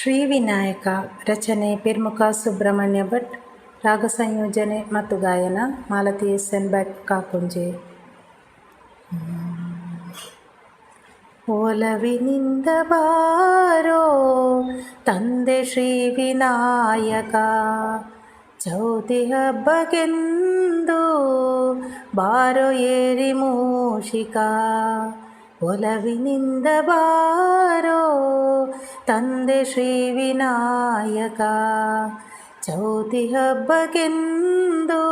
ಶ್ರೀ ವಿನಾಯಕ ರಚನೆ ಪಿರ್ಮುಖ ಸುಬ್ರಹ್ಮಣ್ಯ ಭಟ್ ರಾಗ ಸಂಯೋಜನೆ ಮತ್ತು ಗಾಯನ ಮಾಲತಿ ಎಸ್ ಎನ್ ಭಟ್ ಕಾಕುಂಜೆ ಒಲವಿನಿಂದ ಬಾರೋ ತಂದೆ ಶ್ರೀ ವಿನಾಯಕ ಚೌತಿ ಹಬ್ಬಗೆಂದು ಬಾರೋ ಏರಿ ಮೂಷಿಕ ಒಲವಿನಿಂದ ಬಾರೋ ತಂದೆ ಶ್ರೀ ವಿನಾಯಕ ಚೌತಿ ಹಬ್ಬಗೆಂದು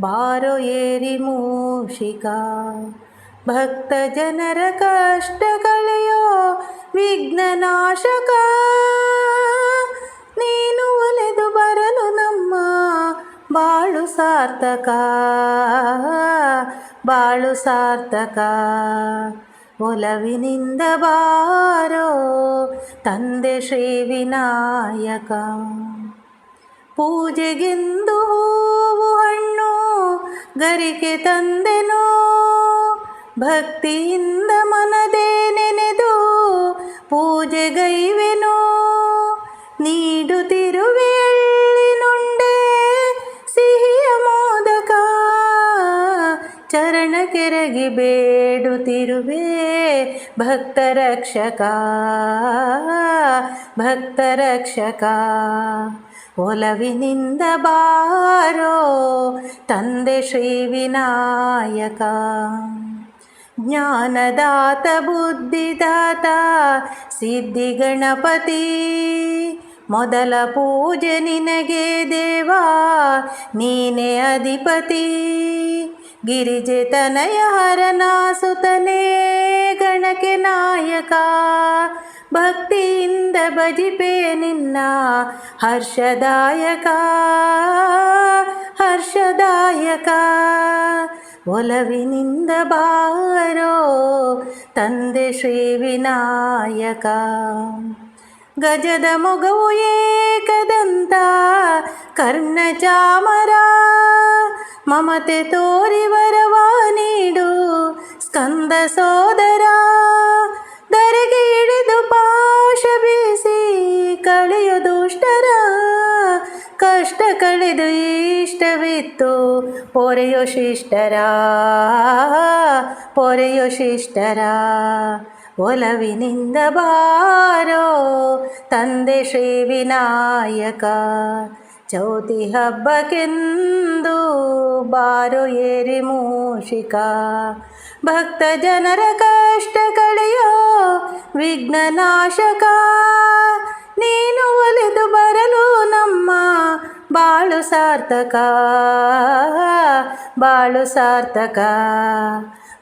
ಬಾರೋ ಏರಿ ಮೂಷಿಕ ಭಕ್ತ ಜನರ ಕಷ್ಟ ಕಳೆಯೋ ವಿಘ್ನನಾಶಕ ಬಾಳು ಸಾರ್ಥಕ. ಬಾಳು ಸಾರ್ಥಕ. ಒಲವಿನಿಂದ ಬಾರೋ ತಂದೆ ಶ್ರೀ ವಿನಾಯಕ. ಪೂಜೆಗೆಂದು ಹೂವು ಹಣ್ಣು ಗರಿಕೆ ತಂದೆನೋ. ಭಕ್ತಿಯಿಂದ ಮನದೇ ನೆನೆದು ಪೂಜೆಗೈವೆನೋ ನೀಡುತ್ತಿರುವೆ ಚರಣ ಕೆರಗಿ ಬೇಡುತ್ತಿರುವೆ. ಭಕ್ತ ರಕ್ಷಕ ಭಕ್ತ ರಕ್ಷಕ ಒಲವಿನಿಂದ ಬಾರೋ ತಂದೆ ಶ್ರೀ ವಿನಾಯಕ. ಜ್ಞಾನದಾತ, ಬುದ್ಧಿದಾತ ಸಿದ್ಧಿ ಗಣಪತಿ ಮೊದಲ ಪೂಜೆ ನಿನಗೆ ದೇವಾ, ನೀನೇ ಅಧಿಪತಿ. ಗಿರಿಜೆ ತನಯ ಹರನಾಸುತನೇ ಗಣಕೆ ನಾಯಕ ಭಕ್ತಿಯಿಂದ ಭಜಿಪೆ ನಿನ್ನ ಹರ್ಷದಾಯಕ ಹರ್ಷದಾಯಕ ಒಲವಿನಿಂದ ಬಾರೋ ತಂದೆ ಶ್ರೀ ವಿನಾಯಕ ಗಜದ ಮೊಗವು ಏಕದಂತ ಕರ್ಣ ಚಾಮರ ಮಮತೆ ತೋರಿ ವರವ ನೀಡು, ಸ್ಕಂದ ಸೋದರ. ಧರೆಗೆ ಇಳಿದು ಪಾಶ ಬೀಸಿ ಕಳೆಯು ದುಷ್ಟರ. ಕಷ್ಟ ಕಳೆದು ಇಷ್ಟವಿತ್ತು, ಪೊರೆಯೋ ಶಿಷ್ಟರ. ಪೊರೆಯೋ ಶಿಷ್ಟರ, ಒಲವಿನಿಂದ ಬಾರೋ ತಂದೆ ಶ್ರೀ ವಿನಾಯಕ. ಚೌತಿ ಹಬ್ಬಕ್ಕೆಂದು ಬಾರೋ ಏರಿ ಮೂಷಿಕ. ಭಕ್ತ ಜನರ ಕಷ್ಟ ಕಳೆಯೋ ವಿಘ್ನನಾಶಕ ನೀನು ಒಲಿದು ಬರಲು ನಮ್ಮ ಬಾಳು ಸಾರ್ಥಕ. ಬಾಳು ಸಾರ್ಥಕ.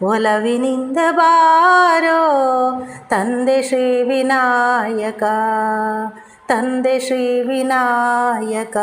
ಒಲವಿನಿಂದ ಬಾರೋ ತಂದೆ ಶ್ರೀ ವಿನಾಯಕ. ತಂದೆ ಶ್ರೀ ವಿನಾಯಕ